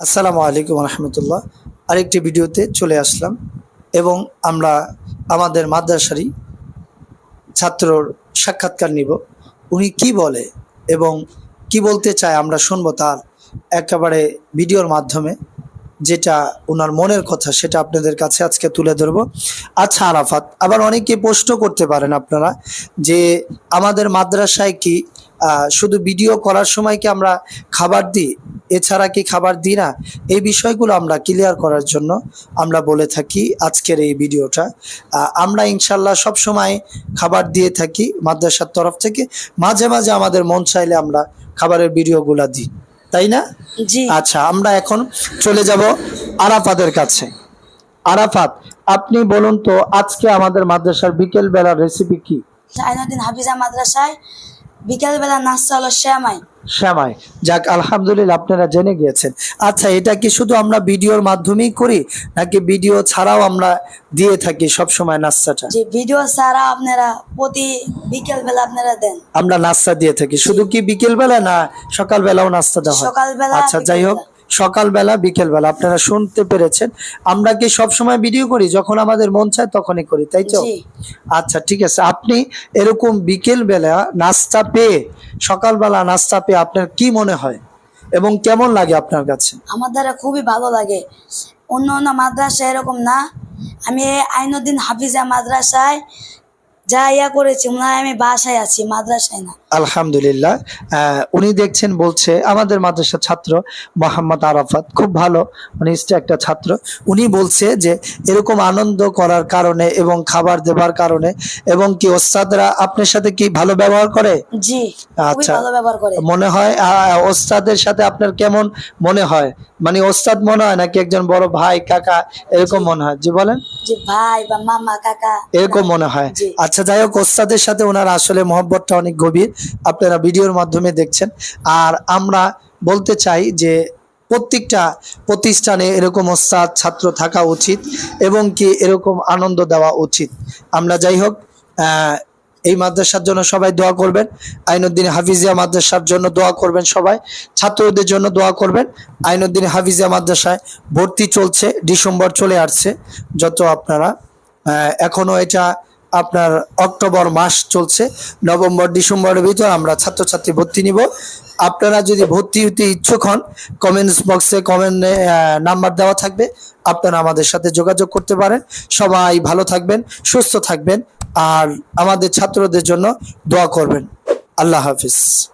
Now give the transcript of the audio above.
আসসালামু আলাইকুম রহমতুল্লাহ আরেকটি ভিডিওতে চলে আসলাম এবং আমরা আমাদের মাদ্রাসারই ছাত্রর সাক্ষাৎকার নিব। উনি কি বলে এবং কি বলতে চায় আমরা শুনব তার একেবারে ভিডিওর মাধ্যমে। যেটা ওনার মনের কথা, সেটা আপনাদের কাছে আজকে তুলে ধরবো। আচ্ছা আরাফাত, আবার অনেকে প্রশ্ন করতে পারেন আপনারা যে আমাদের মাদ্রাসায় কি শুধু ভিডিও করার সময় কি আমরা খাবার দিই? এছাড়া কি খাবার দিই না? এই বিষয়গুলো আমরা ক্লিয়ার করার জন্য আমরা বলে থাকি আজকের এই ভিডিওটা। আমরা ইনশাল্লাহ সব সময় খাবার দিয়ে থাকি মাদ্রাসার তরফ থেকে। মাঝে মাঝে আমাদের মন চাইলে আমরা খাবারের ভিডিওগুলো দিই। তাই না? জি। আচ্ছা আমরা এখন চলে যাব আরাফাতের কাছে। আরাফাত আপনি বলুন তো আজকে আমাদের মাদ্রাসার বিকেল বেলার রেসিপি কি? চাইনুদ্দিন হাফিজা মাদ্রাসায় বিকেলবেলা নাস্তা হলো শ্যামাই। শ্যামাই। যাক আলহামদুলিল্লাহ আপনারা জেনে গিয়েছেন। আচ্ছা এটা কি শুধু আমরা ভিডিওর মাধ্যমেই করি নাকি ভিডিও ছাড়াও আমরা দিয়ে থাকি সব সময় নাস্তাটা? যে ভিডিও ছাড়া আপনারা প্রতি বিকেলবেলা আপনারা দেন। আমরা নাস্তা দিয়ে থাকি। শুধু কি বিকেল বেলা না সকালবেলাও নাস্তা দেওয়া হয়। সকালবেলা, আচ্ছা যাই হোক। সকালবেলা বিকেলবেলা। আপনারা শুনতে পেরেছেন। আমরা কি সব সময় ভিডিও করি? যখন আমাদের মন চায় তখনই করি তাই তো? আচ্ছা ঠিক আছে। আপনি এরকম বিকেল বেলা নাস্তা পেয়ে সকালবেলা নাস্তা পেয়ে আপনার কি মনে হয়? এবং কেমন লাগে আপনার কাছে? আমার দ্বারা খুবই ভালো লাগে। অন্য অন্য মাদ্রাসা এরকম না। আমি আইনুদ্দিন হাফিজা মাদ্রাসায় যা ইয়া করেছি আমি বাসায় আছি মাদ্রাসায় না। আলহামদুলিল্লাহ। উনি দেখছেন বলছে আমাদের মাদ্রাসার ছাত্র মোহাম্মদ আরাফাত খুব ভালো অনিষ্ট একটা ছাত্র। উনি বলছে যে এরকম আনন্দ করার কারণে এবং খাবার দেবার কারণে এবং কি ওস্তাদরা আপনার সাথে কি ভালো ব্যবহার করে? জি আচ্ছা। ভালো ব্যবহার করে। মনে হয় ওস্তাদের সাথে আপনার কেমন মনে হয়? মানে ওস্তাদ মনে হয় নাকি একজন বড় ভাই কাকা এরকম মনে হয়? জি বলেন। যে ভাই বা মামা কাকা। এরকম মনে হয়। জি। আচ্ছা যাই হোক ওস্তাদের সাথে ওনার আসলে মহব্বতটা অনেক গভীর। আপনারা ভিডিওর মাধ্যমে দেখছেন। আর আমরা বলতে চাই যে প্রত্যেকটা প্রতিষ্ঠানে এরকম ওস্তাদ ছাত্র থাকা উচিত এবং কি এরকম আনন্দ দেওয়া উচিত। আমরা যাই হোক এই মাদ্রাসার জন্য সবাই দোয়া করবেন। আইনুদ্দিন হাফিজিয়া মাদ্রাসার জন্য দোয়া করবেন সবাই। ছাত্রদের জন্য দোয়া করবেন। আইনুদ্দিন হাফিজিয়া মাদ্রাসায় ভর্তি চলছে ডিসেম্বর চলে আসছে যত আপনারা। আহ, এখনও এটা আপনার অক্টোবর মাস চলছে, নভেম্বর, ডিসেম্বরের ভিতর আমরা ছাত্রছাত্রী ভর্তি নিব। আপনারা যদি ভর্তি হতে ইচ্ছুক হন কমেন্টস বক্সে কমেন্ট নাম্বার দেওয়া থাকবে। আপনারা আমাদের সাথে যোগাযোগ করতে পারেন। সবাই ভালো থাকবেন, সুস্থ থাকবেন, আর আমাদের ছাত্রদের জন্য দোয়া করবেন। আল্লাহ হাফিজ।